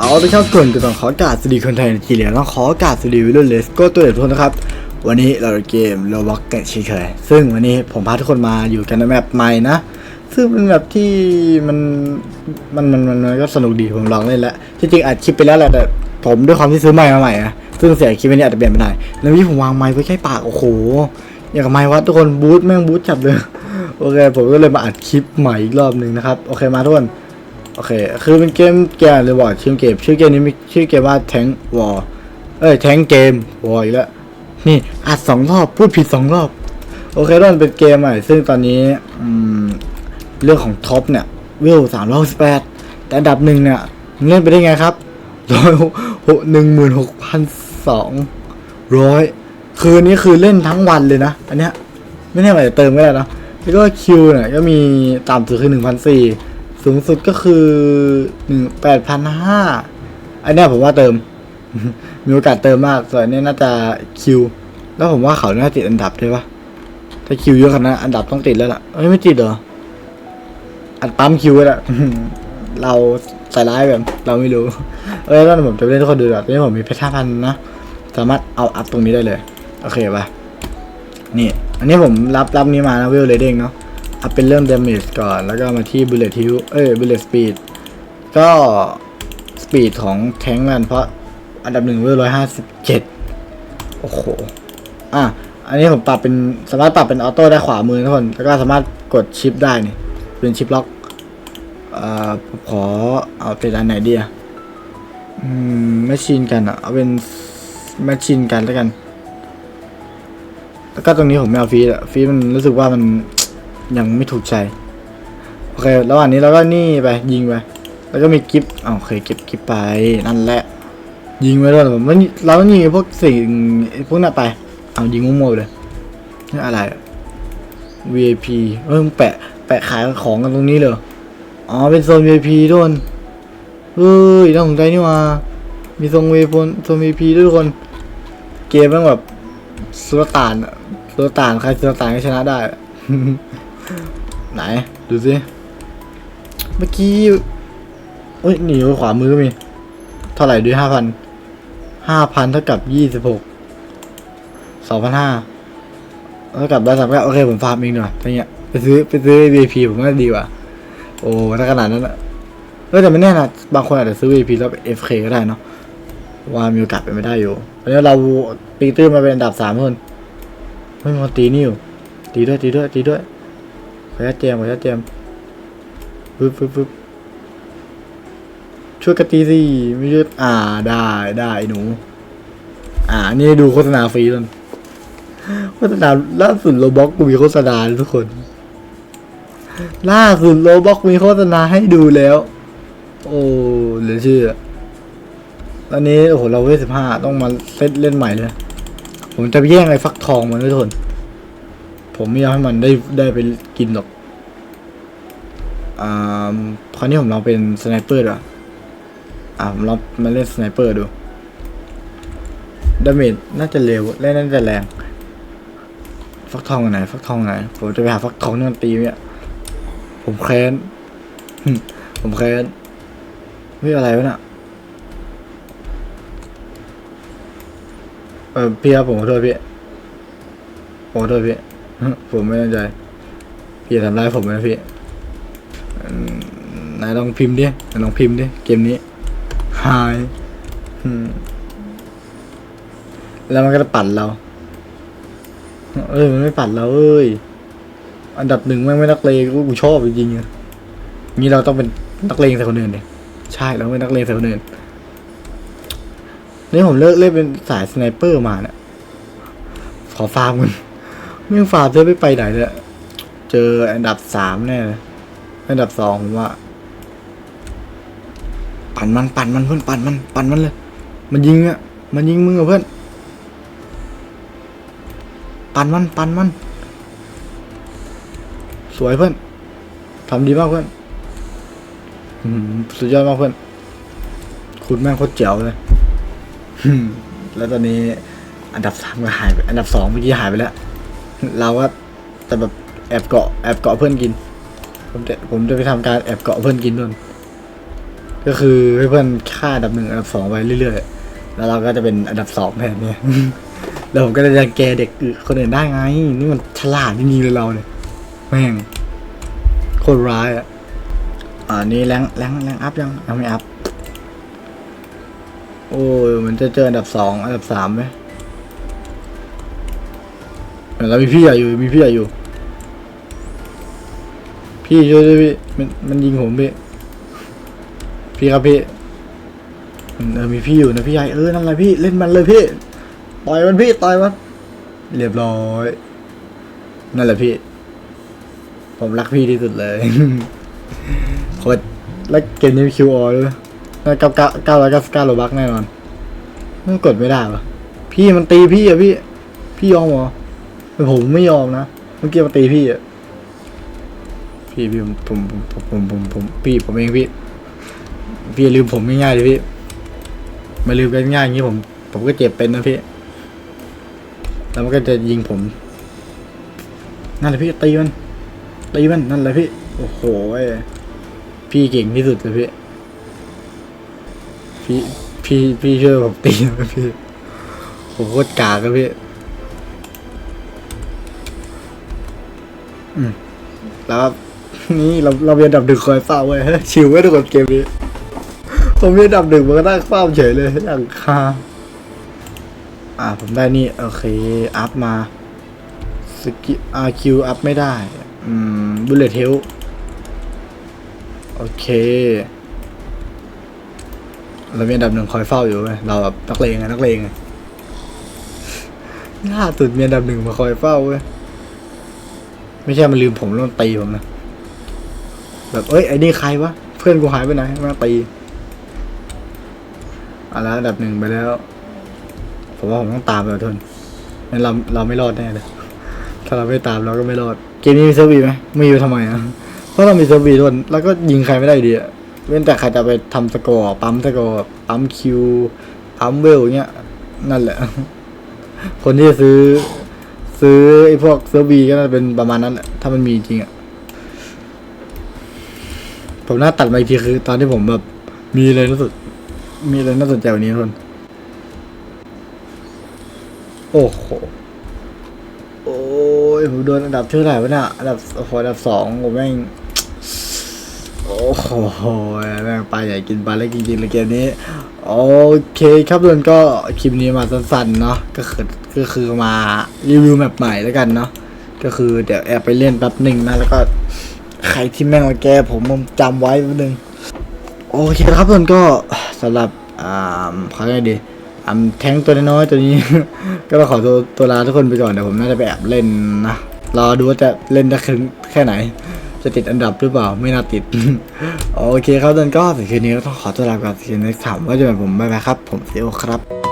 เอาละครับก่อนก็ต้องขอกาบสวัสดีคนไทยทีเดียวต้องขอกาบสวัสดีวิลเลสก็ตัวเด็ดทุกคนนะครับ วันนี้เราเกมโรบ็อกกันเฉยเคยซึ่งวันนี้ผมพาทุกคนมาอยู่กันในแมปใหม่นะ ซึ่งเป็นแบบที่มันมันมันมันก็สนุกดีผมลองเล่นแล้วที่จริงอัดคลิปไปแล้วแหละแต่ผมด้วยความที่ซื้อไมค์มาใหม่นะซึ่งเสียคลิปนี้อาจจะเปลี่ยนไม่ได้แล้วที่ผมวางไมค์ไว้ใกล้ปากโอ้โหอย่างกับไมค์วัดทุกคนบูทแม่งบูทจับเลยโอเค ผมก็เลยมาอัดคลิปใหม่อีกรอบหนึ่งนะครับโอเคมาทุกคน โอเค คือเป็นเกมเกมเลยบอกชื่อเกม ชื่อเกมนี้มีชื่อเกมว่าแทงวอเอ้ยแทงเกมวออีกแล้ว นี่อัดสองรอบ พูดผิดสองรอบ โอเคต้นเป็นเกมใหม่ ซึ่งตอนนี้อืมเรื่องของท็อปเนี่ยวิวสามร้อยสิบแปดแต่อันดับหนึ่งเนี่ยเล่นไปได้ไงครับร้อยหกหนึ่งหมื่นหกพันสองร้อยคืนนี้คือเล่นทั้งวันเลยนะ อันเนี้ยไม่แน่ว่าจเติมก็ได้นะแล้วก็คิวเนี่ยก็มีต่ำสุดคือหนึ่งพันสี่ สูงสุดก็คือหนึ่งแปดพันห้าอันนี้ผมว่าเติม มีโอกาสเติมมากส่วนนี้น่าจะคิว แล้วผมว่าเขาน่าติดอันดับด้วยปะถ้าคิวเยอะขนาดนั้อันดับต้องติดแล้วล่ะเอ้ยไม่ติดเหรอ อัดปั๊มคิวไว้ละเราใส่ร้ายแบบเราไม่รู้ เออแล้วผมจะเล่นให้ทุกคนดูแบบนี้ผมมีเพชรห้าพันนะ สามารถเอาอัพตรงนี้ได้เลย โอเคปะนี่ อันนี้ผมรับรับนี้มานะเวลเลดเด้งเนาะ เอาเป็นเรื่อง damage ก่อน แล้วก็มาที่ bullet hill เอ้ย bullet speed ก็ speed ของแทงมันเพราะอันดับหนึ่งเวลร้อยห้าสิบเจ็ดโอ้โห อะ อันนี้ผมปรับเป็นสามารถปรับเป็นออโต้ได้ขวามือทุกคน แล้วก็สามารถกดชิปได้นี่ เป็นชิปล็อก เอ่อผมขอเอาเป็นอันไหนดีอะอืมแมชชีนกันอะเอาเป็นแมชชีนกันแล้วกัน แล้วก็ตรงนี้ผมไม่เอาฟีดอะฟีดมันรู้สึกว่ามัน ยังไม่ถูกใจโอเคระหว่างนี้เราก็นี่ไปยิงไปแล้วก็มีกิฟต์อ่าโอเคเก็บกิฟต์ไปนั่นแหละ ยิงไว้ด้วยผมมันเราต้องยิงพวกสิ่งพวกนั้นไปเอายิงมั่วๆไปเลยนี่อะไร VIP เออมึงแปะแปะขายของกันตรงนี้เลยเหรออ๋อเป็นโซน VIP ด้วยคนเฮ้ยน่าสนใจนี่ว่ามีโซน VIP โซน VIP ด้วยทุกคน เกมมันแบบสุลต่านะสุลต่านใครสุลต่านก็ชนะได้ ไหน ดูสิ เมื่อกี้เอ้ยหนีไปขวามือก็มี เท่าไหร่ด้วยห้าพัน ห้าพันเท่ากับยี่สิบหก สองพันห้าเท่ากับได้สามก้าโอเคผมฟาร์มเองหน่อยอะไรเงี้ย ไปซื้อไปซื้อ VIP ผมว่าดีกว่า โอ้ถ้าขนาดนั้นอะเออแต่ไม่แน่นะบางคนอาจจะซื้อ VIP แล้วไป FK ก็ได้เนาะ ว่ามีโอกาสเป็นไม่ได้อยู่ตอนนี้เราตีตื้นมาเป็นอันดับสามคนไม่มาตีนี่อยู่ ตีด้วยตีด้วยตีด้วย ขออนุญาตเจมขออนุญาตเจมส์ปึ๊บปึ๊บปึ๊บช่วยกันตีสิไม่ช่วยอ่าได้ได้หนู อ่า นี่ดูโฆษณาฟรีแล้วโฆษณาล่าสุดโรบ็อกกูมีโฆษณาทุกคน ล่าสุดโรบ็อกมีโฆษณาให้ดูแล้ว โอ้เหลือเชื่อตอนนี้โอ้โหเราเวสิบห้าต้องมาเล่นเล่นใหม่เลย ผมจะแย่งไอ้ฟักทองมันด้วยทุกคน ผมไม่อยากให้มันได้ได้ไปกินหรอกอ่าคราวนี้ผมลองเป็นสไนเปอร์ดีกว่าอ่าผมลองมาเล่นสไนเปอร์ดูดาเมจน่าจะเร็วเล่นน่าจะแรง ฟักทองอันไหน ฟักทองอันไหน ผมจะไปหาฟักทองนี่มันตีเนี่ย ผมแค้น ผมแค้นเฮ้ยอะไรวะน่ะ เออพี่ครับผมขอโทษพี่ผมขอโทษพี่ ผมไม่ตั้งใจ พี่ทำร้ายผมนะพี่นายลองพิมพ์ดินายลองพิมพ์ดิ เกมนี้ Hi อืมแล้วมันก็จะปั่นเรา เอ้ยมันไม่ปั่นเราเอ้ย อันดับหนึ่งแม่งไม่นักเลงกูกูชอบจริงๆอะงี้เราต้องเป็นนักเลงใส่คนอื่นดิใช่เราเป็นนักเลงใส่คนอื่นนี่ผมเลิกเล่นเป็นสายสไนเปอร์มาเนี่ยขอฟาร์มกัน ไม่งฟาร์มจะไม่ไปไหนเลยเจออันดับสามแน่เลยอันดับสองผมว่า ปั่นมันปั่นมันเพื่อนปั่นมันปั่นมันเลย มันยิงอะ มันยิงมึงอะเพื่อน ปั่นมันปั่นมัน สวยเพื่อนทำดีมากเพื่อนอืมสุดยอดมากเพื่อน คุณแม่งโคตรเจ๋วเลย แล้วตอนนี้อันดับสามก็หายไป อันดับสองเมื่อกี้หายไปแล้ว เราก็แต่แบบแอบเกาะแอบเกาะเพื่อนกิน ผมจะผมจะไปทำการแอบเกาะเพื่อนกินด้วยก็คือให้เพื่อนฆ่าอันดับหนึ่งอันดับสองไปเรื่อยๆ แล้วเราก็จะเป็นอันดับสองแทนเนี่ยแล้วผมก็จะแกเด็กคนอื่นได้ไง นี่มันฉลาดจริงๆเลยเราเนี่ยแม่งโคตรร้ายอะอ่านี่แรงแรงแรงอัพยังยังไม่อัพโอ้ยมันจะเจออันดับสองอันดับสามไหม เรามีพี่ใหญ่อยู่มีพี่ใหญ่อยู่ พี่ช่วยด้วยพี่มันมันยิงผมพี่พี่ครับพี่เออมีพี่อยู่นะพี่ใหญ่เออนั่นแหละพี่เล่นมันเลยพี่ต่อยมันพี่ต่อยมันเรียบร้อยนั่นแหละพี่ ผมรักพี่ที่สุดเลยโคตรแล้วเกมนี้คิวออเลยน่าเก้าเก้าเก้าร้อยเก้าสิบเก้าโลบักแน่นอนมันกดไม่ได้ปะพี่มันตีพี่อะพี่ พี่ยอมเหรอ แต่ผมไม่ยอมนะเมื่อกี้มันตีพี่อะพี่พี่ผมผมผมผมผมผมพี่ผมเองพี่พี่ลืมผมง่ายๆเลยพี่มาลืมกันง่ายอย่างนี้ผม ผมก็เจ็บเป็นนะพี่แล้วมันก็จะยิงผมนั่นแหละพี่ตีมันตีมันนั่นแหละพี่โอ้โหพี่เก่งที่สุดเลยพี่พี่พี่พี่ช่วยผมตีนะพี่ผมโคตรกากเลยพี่ แล้วนี่เราเราเป็นอันดับหนึ่งคอยเฝ้าเว้ยชิวไว้ทุกคนเกมนี้ผมเป็นอันดับหนึ่งมันก็ได้เฝ้าเฉยเลยอย่างคาอ่าผมได้นี่โอเคอัพมาสกิอาคิวอัพไม่ได้ อืมบุลเลตเทลโอเคเรามีอันดับหนึ่งคอยเฝ้าอยู่ไหมเราแบบนักเลงไงนักเลงไงล่าสุดมีอันดับหนึ่งมาคอยเฝ้าเว้ย ไม่ใช่มันลืมผมแล้วมันตีผมนะ แบบเอ้ยไอ้นี่ใครวะ เพื่อนกูหายไปไหนมาตีอะแล้วอันดับหนึ่งไปแล้ว ผมว่าผมต้องตามไปทุนงั้นเราเราไม่รอดแน่เลย ถ้าเราไม่ตามเราก็ไม่รอด เกมนี้มีเซอร์วีไหมไม่มีทำไมอะ เพราะเรามีเซอร์วีทุนแล้วก็ยิงใครไม่ได้ดีอะเว้นแต่ใครจะไปทำสกอร์ปั๊มสกอร์ปั๊มคิวปั๊มเวลเงี้ย นั่นแหละ คนที่จะซื้อ ซื้อไอ้พวกเซอร์วีก็น่าจะเป็นประมาณนั้นแหละถ้ามันมีจริงอะผมน่าตัดมาอีกทีคือ ตอนที่ผมแบบมีอะไรรู้สึกมีอะไรน่าสนใจกว่านี้ทุนโอ้โหโอ้ยผมโดนอันดับเท่าไหร่วะเนี่ยอันดับโอ้โหอันดับสองผมแม่ง โอ้โหแม่งปลาใหญ่กินปลาเล็กจริงๆเลยเกมนี้ โอเคครับทุกคนก็คลิปนี้มาสั้นๆเนาะก็คือก็คือมารีวิวแมปใหม่แล้วกันเนาะก็คือเดี๋ยวแอบไปเล่นแป๊บหนึ่งนะแล้วก็ใครที่แม่งมาแกผมผมจำไว้แป๊บหนึงโอเคครับทุกคนก็สำหรับอ่าเขาเรียกดีอ่าแท้งตัวน้อยตัวนี้ ก็ขอตัวตัวลาทุกคนไปก่อนเดี๋ยวผมน่าจะไปแอบเล่นนะรอดูว่าจะเล่นได้คืนแค่ไหน จะติดอันดับหรือเปล่าไม่น่าติด โอเคครับดันก็สำหรับคืนนี้ก็ต้องขอตัวลาไปก่อนทีนี้ถามว่าจะเป็นผมบ๊ายบายครับ ผมเซลครับ